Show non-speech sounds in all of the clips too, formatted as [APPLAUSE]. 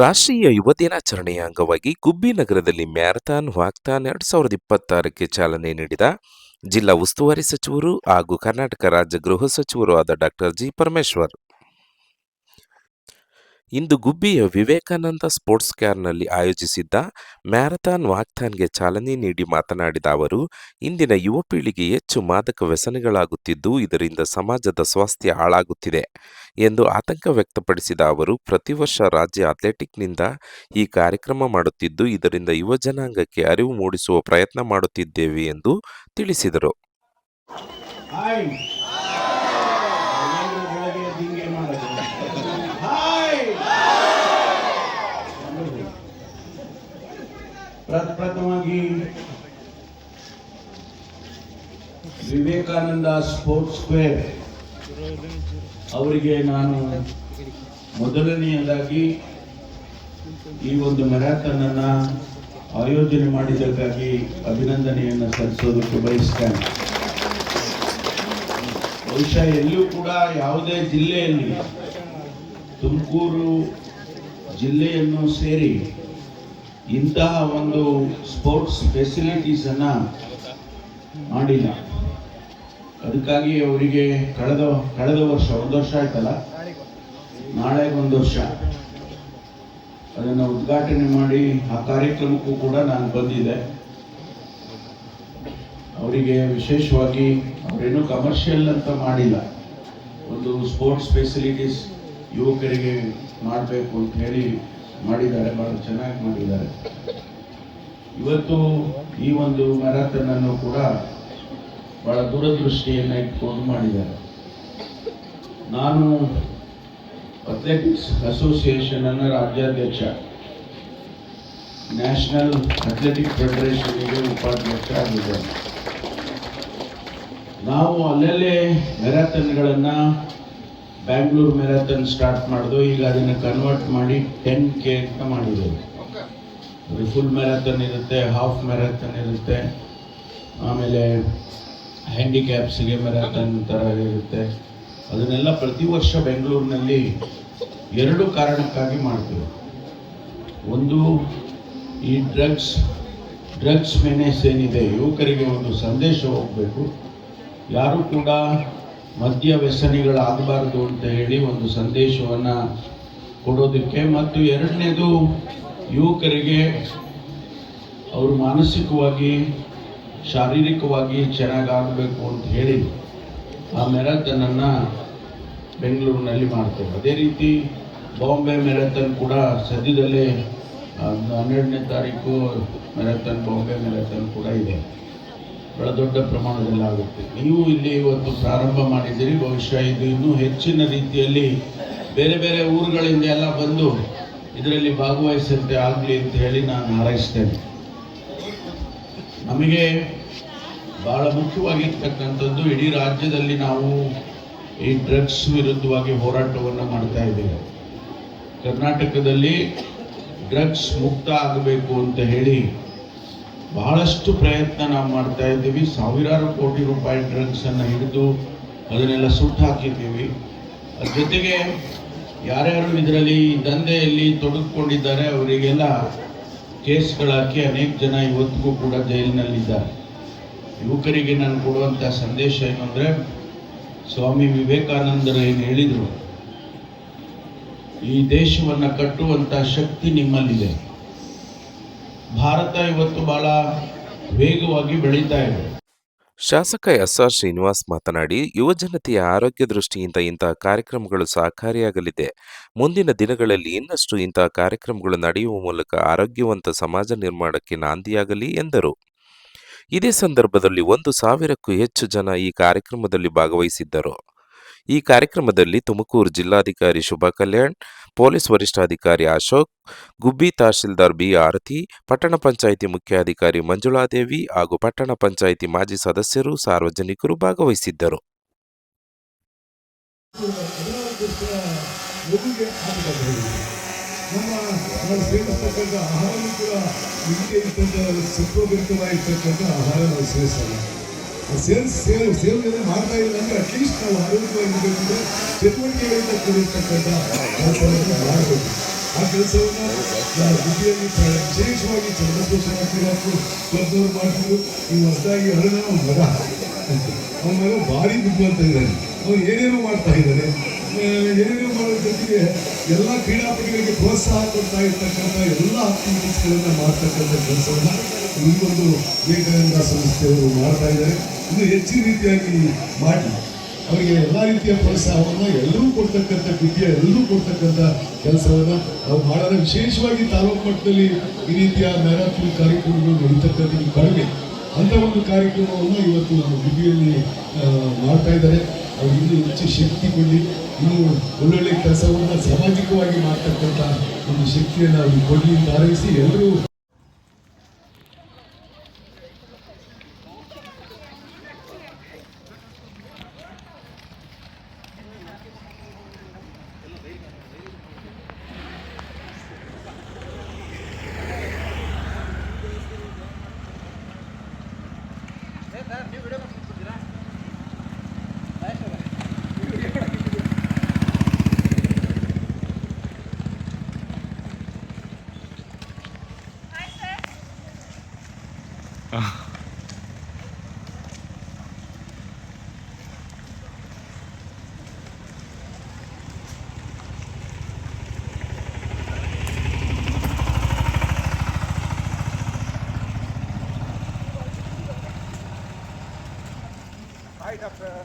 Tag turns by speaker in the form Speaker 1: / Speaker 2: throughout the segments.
Speaker 1: ರಾಷ್ಟ್ರೀಯ ಯುವ ದಿನಾಚರಣೆಯ ಅಂಗವಾಗಿ ಗುಬ್ಬಿ ನಗರದಲ್ಲಿ ಮ್ಯಾರಥಾನ್, ವಾಕ್ಥಾನ್ ಎರಡು ಸಾವಿರದ ಇಪ್ಪತ್ತಾರಕ್ಕೆ ಚಾಲನೆ ನೀಡಿದ ಜಿಲ್ಲಾ ಉಸ್ತುವಾರಿ ಸಚಿವರು ಹಾಗೂ ಕರ್ನಾಟಕ ರಾಜ್ಯ ಗೃಹ ಸಚಿವರೂ ಆದ ಡಾಕ್ಟರ್ ಜಿ ಪರಮೇಶ್ವರ್. ಇಂದು ಗುಬ್ಬಿಯ ವಿವೇಕಾನಂದ ಸ್ಪೋರ್ಟ್ಸ್ ಕ್ಯಾರ್ನಲ್ಲಿ ಆಯೋಜಿಸಿದ್ದ ಮ್ಯಾರಥಾನ್ ವಾಕ್ಥಾನ್ಗೆ ಚಾಲನೆ ನೀಡಿ ಮಾತನಾಡಿದ ಅವರು, ಇಂದಿನ ಯುವ ಪೀಳಿಗೆ ಹೆಚ್ಚು ಮಾದಕ ವ್ಯಸನಗಳಾಗುತ್ತಿದ್ದು ಇದರಿಂದ ಸಮಾಜದ ಸ್ವಾಸ್ಥ್ಯ ಹಾಳಾಗುತ್ತಿದೆ ಎಂದು ಆತಂಕ ವ್ಯಕ್ತಪಡಿಸಿದ ಅವರು, ಪ್ರತಿ ವರ್ಷ ರಾಜ್ಯ ಅಥ್ಲೆಟಿಕ್ನಿಂದ ಈ ಕಾರ್ಯಕ್ರಮ ಮಾಡುತ್ತಿದ್ದು ಇದರಿಂದ ಯುವ ಜನಾಂಗಕ್ಕೆ ಅರಿವು ಮೂಡಿಸುವ ಪ್ರಯತ್ನ ಮಾಡುತ್ತಿದ್ದೇವೆ ಎಂದು ತಿಳಿಸಿದರು.
Speaker 2: ಪ್ರಪ್ರಥಮವಾಗಿ ವಿವೇಕಾನಂದ ಸ್ಪೋರ್ಟ್ಸ್ ಸ್ಕ್ವೇರ್ ಅವರಿಗೆ ನಾನು ಮೊದಲನೆಯದಾಗಿ ಈ ಒಂದು ಮ್ಯಾರಥಾನ್ ಅನ್ನ ಆಯೋಜನೆ ಮಾಡಿದ್ದಕ್ಕಾಗಿ ಅಭಿನಂದನೆಯನ್ನು ಸಲ್ಲಿಸೋದಕ್ಕೆ ಬಯಸ್ತೇನೆ. ಬಹುಶಃ ಎಲ್ಲೂ ಕೂಡ ಯಾವುದೇ ಜಿಲ್ಲೆಯಲ್ಲಿ ತುಮಕೂರು ಜಿಲ್ಲೆಯನ್ನು ಸೇರಿ ಇಂತಹ ಒಂದು ಸ್ಪೋರ್ಟ್ಸ್ ಫೆಸಿಲಿಟೀಸನ್ನು ಮಾಡಿಲ್ಲ. ಅದಕ್ಕಾಗಿ ಅವರಿಗೆ ಕಳೆದ ಕಳೆದ ವರ್ಷ, ಒಂದು ವರ್ಷ ಆಯ್ತಲ್ಲ? ನಾಳೆ ಒಂದು ವರ್ಷ. ಅದನ್ನು ಉದ್ಘಾಟನೆ ಮಾಡಿ ಆ ಕಾರ್ಯಕ್ರಮಕ್ಕೂ ಕೂಡ ನಾನು ಬಂದಿದ್ದೆ. ಅವರಿಗೆ ವಿಶೇಷವಾಗಿ ಅವರೇನು ಕಮರ್ಷಿಯಲ್ ಅಂತ ಮಾಡಿಲ್ಲ. ಒಂದು ಸ್ಪೋರ್ಟ್ಸ್ ಫೆಸಿಲಿಟೀಸ್ ಯುವಕರಿಗೆ ಮಾಡಬೇಕು ಅಂತ ಹೇಳಿ ಮಾಡಿದ್ದಾರೆ, ಬಹಳ ಚೆನ್ನಾಗಿ ಮಾಡಿದ್ದಾರೆ. ಇವತ್ತು ಈ ಒಂದು ಮ್ಯಾರಥನ್ ಅನ್ನು ಕೂಡ ಬಹಳ ದೂರದೃಷ್ಟಿಯನ್ನು ಇಟ್ಕೊಂಡು ಮಾಡಿದ್ದಾರೆ. ನಾನು ಅಥ್ಲೆಟಿಕ್ಸ್ ಅಸೋಸಿಯೇಷನ್ ಅನ್ನ ರಾಜ್ಯಾಧ್ಯಕ್ಷ, ನ್ಯಾಷನಲ್ ಅಥ್ಲೆಟಿಕ್ ಫೆಡರೇಷನ್ಗೆ ಉಪಾಧ್ಯಕ್ಷ ಆಗಿದ್ದೇನೆ. ನಾವು ಅಲ್ಲಲ್ಲೇ ಮ್ಯಾರಥಾನ್ಗಳನ್ನ ಬ್ಯಾಂಗ್ಳೂರು ಮ್ಯಾರಥಾನ್ ಸ್ಟಾರ್ಟ್ ಮಾಡಿದ್ರು ಈಗ ಅದನ್ನು ಕನ್ವರ್ಟ್ ಮಾಡಿ ಟೆನ್ ಕೆ ಅಂತ ಮಾಡಿದ್ದಾರೆ ಅದು ಫುಲ್ ಮ್ಯಾರಥಾನ್ ಇರುತ್ತೆ ಹಾಫ್ ಮ್ಯಾರಥಾನ್ ಇರುತ್ತೆ ಆಮೇಲೆ ಹ್ಯಾಂಡಿಕ್ಯಾಪ್ಸ್ಗೆ ಮ್ಯಾರಥಾನ್ ಥರ ಇರುತ್ತೆ. ಅದನ್ನೆಲ್ಲ ಪ್ರತಿ ವರ್ಷ ಬೆಂಗಳೂರಿನಲ್ಲಿ ಎರಡು ಕಾರಣಕ್ಕಾಗಿ ಮಾಡ್ತೀವಿ. ಒಂದು ಈ ಡ್ರಗ್ಸ್ ಡ್ರಗ್ಸ್ ಮೆನೇಸ್ ಏನಿದೆ ಯುವಕರಿಗೆ ಒಂದು ಸಂದೇಶ ಹೋಗಬೇಕು. ಯಾರು ಕೂಡ ಮದ್ಯ ವ್ಯಸನಿಗಳಾಗಬಾರ್ದು ಅಂತ ಹೇಳಿ ಒಂದು ಸಂದೇಶವನ್ನು ಕೊಡೋದಕ್ಕೆ ಮತ್ತು ಎರಡನೇದು ಯುವಕರಿಗೆ ಅವರು ಮಾನಸಿಕವಾಗಿ, ಶಾರೀರಿಕವಾಗಿ ಚೆನ್ನಾಗಾಗಬೇಕು ಅಂತ ಹೇಳಿ ಆ ಮ್ಯಾರಥನನ್ನು ಬೆಂಗಳೂರಿನಲ್ಲಿ ಮಾಡ್ತೇವೆ. ಅದೇ ರೀತಿ ಬಾಂಬೆ ಮ್ಯಾರಥನ್ ಕೂಡ ಸದ್ಯದಲ್ಲೇ ಹನ್ನೆರಡನೇ ತಾರೀಕು ಮ್ಯಾರಥನ್, ಬಾಂಬೆ ಮ್ಯಾರಥನ್ ಕೂಡ ಇದೆ. ಬಹಳ ದೊಡ್ಡ ಪ್ರಮಾಣದಲ್ಲಿ ಆಗುತ್ತೆ ನೀವು ಇಲ್ಲಿ ಇವತ್ತು ಪ್ರಾರಂಭ ಮಾಡಿದ್ದೀರಿ, ಬಹುಶಃ ಇದು ಇನ್ನೂ ಹೆಚ್ಚಿನ ರೀತಿಯಲ್ಲಿ ಬೇರೆ ಬೇರೆ ಊರುಗಳಿಂದ ಎಲ್ಲ ಬಂದು ಇದರಲ್ಲಿ ಭಾಗವಹಿಸಂತೆ ಆಗಲಿ ಅಂತ ಹೇಳಿ ನಾನು ಹಾರೈಸ್ತೇನೆ. ನಮಗೆ ಬಹಳ ಮುಖ್ಯವಾಗಿರ್ತಕ್ಕಂಥದ್ದು ಇಡೀ ರಾಜ್ಯದಲ್ಲಿ ನಾವು ಈ ಡ್ರಗ್ಸ್ ವಿರುದ್ಧವಾಗಿ ಹೋರಾಟವನ್ನು ಮಾಡ್ತಾ ಇದ್ದೇವೆ. ಕರ್ನಾಟಕದಲ್ಲಿ ಡ್ರಗ್ಸ್ ಮುಕ್ತ ಆಗಬೇಕು ಅಂತ ಹೇಳಿ ಬಹಳಷ್ಟು ಪ್ರಯತ್ನ ನಾವು ಮಾಡ್ತಾ ಇದ್ದೀವಿ. ಸಾವಿರಾರು ಕೋಟಿ ರೂಪಾಯಿ ಡ್ರಗ್ಸ್ ಅನ್ನು ಹಿಡಿದು ಅದನ್ನೆಲ್ಲ ಸುಟ್ಟು ಹಾಕಿದ್ದೀವಿ. ಅದ್ರ ಜೊತೆಗೆ ಯಾರ್ಯಾರು ಇದರಲ್ಲಿ ದಂಧೆಯಲ್ಲಿ ತೊಡಗಿಕೊಂಡಿದ್ದಾರೆ, ಅವರಿಗೆಲ್ಲ ಕೇಸ್ಗಳಾಕಿ ಅನೇಕ ಜನ ಇವತ್ತಿಗೂ ಕೂಡ ಜೈಲಿನಲ್ಲಿದ್ದಾರೆ. ಯುವಕರಿಗೆ ನಾನು ಕೊಡುವಂಥ ಸಂದೇಶ ಏನು ಅಂದರೆ, ಸ್ವಾಮಿ ವಿವೇಕಾನಂದರು ಏನು ಹೇಳಿದರು, ಈ ದೇಶವನ್ನು ಕಟ್ಟುವಂಥ ಶಕ್ತಿ ನಿಮ್ಮಲ್ಲಿದೆ. ಭಾರತ ಇವತ್ತು ಬಹಳ ವೇಗವಾಗಿ ಬೆಳೀತಾ ಇದೆ.
Speaker 1: ಶಾಸಕ ಎಸ್ ಆರ್ ಶ್ರೀನಿವಾಸ್ ಮಾತನಾಡಿ ಯುವಜನತೆಯ ಆರೋಗ್ಯ ದೃಷ್ಟಿಯಿಂದ ಇಂತಹ ಕಾರ್ಯಕ್ರಮಗಳು ಸಹಕಾರಿಯಾಗಲಿದೆ. ಮುಂದಿನ ದಿನಗಳಲ್ಲಿ ಇನ್ನಷ್ಟು ಇಂತಹ ಕಾರ್ಯಕ್ರಮಗಳು ನಡೆಯುವ ಮೂಲಕ ಆರೋಗ್ಯವಂತ ಸಮಾಜ ನಿರ್ಮಾಣಕ್ಕೆ ನಾಂದಿಯಾಗಲಿ ಎಂದರು. ಇದೇ ಸಂದರ್ಭದಲ್ಲಿ ಒಂದು ಸಾವಿರಕ್ಕೂ ಹೆಚ್ಚು ಜನ ಈ ಕಾರ್ಯಕ್ರಮದಲ್ಲಿ ಭಾಗವಹಿಸಿದ್ದರು. ಈ ಕಾರ್ಯಕ್ರಮದಲ್ಲಿ ತುಮಕೂರು ಜಿಲ್ಲಾಧಿಕಾರಿ ಶುಭ ಕಲ್ಯಾಣ್, ಪೊಲೀಸ್ ವರಿಷ್ಠಾಧಿಕಾರಿ ಅಶೋಕ್, ಗುಬ್ಬಿ ತಹಶೀಲ್ದಾರ್ ಬಿ ಆರತಿ, ಪಟ್ಟಣ ಪಂಚಾಯಿತಿ ಮುಖ್ಯಾಧಿಕಾರಿ ಮಂಜುಳಾದೇವಿ ಹಾಗೂ ಪಟ್ಟಣ ಪಂಚಾಯಿತಿ ಮಾಜಿ ಸದಸ್ಯರು ಸಾರ್ವಜನಿಕರು ಭಾಗವಹಿಸಿದ್ದರು.
Speaker 3: ನಮ್ಮ ಆಹಾರ ನಾವು ಆ ಸೇಲ್ ಸೇವನೆ ಮಾಡ್ತಾ ಇಲ್ಲ ಅಂದ್ರೆ ಅಟ್ಲೀಸ್ಟ್ ನಾವು ಆರೋಗ್ಯವಾಗಿರಬೇಕಂದ್ರೆ ಚಟುವಟಿಕೆಗಳಿಂದ ಕೂಡಿರ್ತಕ್ಕಂಥ ಆಹಾರವನ್ನು ಮಾಡಬೇಕು ಆ ಕೆಲಸವನ್ನು ಪ್ರ- ವಿಶೇಷವಾಗಿ ಚಂದ್ರಪುರ ಕ್ಲಬ್ನವ್ರು ಮಾಡ್ತಿದ್ರು. ಈ ಹೊಸದಾಗಿ ಅರುಣ ಅವ್ನ ಮಗ ಅವನ ಮಗ ಭಾರಿ ಬುದ್ಧಿವಂತ ಇದ್ದಾನೆ ಅವನು ಏನೇನೋ ಮಾಡ್ತಾ ಇದ್ದಾನೆ ಏನೇನೋ ಮಾಡೋ ಜೊತೆಗೆ ಎಲ್ಲ ಕ್ರೀಡಾಪಟುಗಳಿಗೆ ಪ್ರೋತ್ಸಾಹ ಕೊಡ್ತಾ ಇರ್ತಕ್ಕಂಥ ಎಲ್ಲ ಆಕ್ಟಿವಿಟೀಸ್ಗಳನ್ನು ಮಾಡ್ತಕ್ಕಂಥ ಕೆಲಸವನ್ನು ಈ ಒಂದು ವಿವೇಕಾನಂದ ಸಂಸ್ಥೆಯವರು ಮಾಡ್ತಾ ಇದ್ದಾರೆ. ಇನ್ನು ಹೆಚ್ಚಿನ ರೀತಿಯಾಗಿ ಮಾಡಿ. ಅವರಿಗೆ ಎಲ್ಲ ರೀತಿಯ ಪ್ರೋತ್ಸಾಹವನ್ನು ಎಲ್ಲರೂ ಕೊಡ್ತಕ್ಕಂಥ ವಿದ್ಯೆ ಎಲ್ಲರೂ ಕೊಡ್ತಕ್ಕಂಥ ಕೆಲಸವನ್ನು ನಾವು ಮಾಡೋಣ ವಿಶೇಷವಾಗಿ ತಾಲೂಕು ಮಟ್ಟದಲ್ಲಿ ಈ ರೀತಿಯ ಮ್ಯಾರಾಥಾನ್ ಕಾರ್ಯಕ್ರಮಗಳು ನಡೀತಕ್ಕಂಥದ್ದು ಕಡಿಮೆ ಅಂತ ಒಂದು ಕಾರ್ಯಕ್ರಮವನ್ನು ಇವತ್ತು ನಮ್ಮ ಗುಬ್ಬಿಯಲ್ಲಿ ಆ, ಮಾಡ್ತಾ ಇದ್ದಾರೆ. ಅವ್ರು ಇನ್ನೂ ಹೆಚ್ಚು ಶಕ್ತಿ ಕೊಡಿ. ಇನ್ನೂ ಒಳ್ಳೊಳ್ಳೆ ಕೆಲಸವನ್ನು ಸಾಮಾಜಿಕವಾಗಿ ಮಾಡ್ತಕ್ಕಂಥ ಒಂದು ಶಕ್ತಿಯನ್ನು ಅವ್ರಿಗೆ ಕೊಡಲಿ ಅಂತ ಹಾರೈಸಿ ಎಲ್ಲರೂ
Speaker 4: Right up. Eh,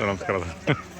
Speaker 4: ನಮಸ್ಕಾರ [LAUGHS]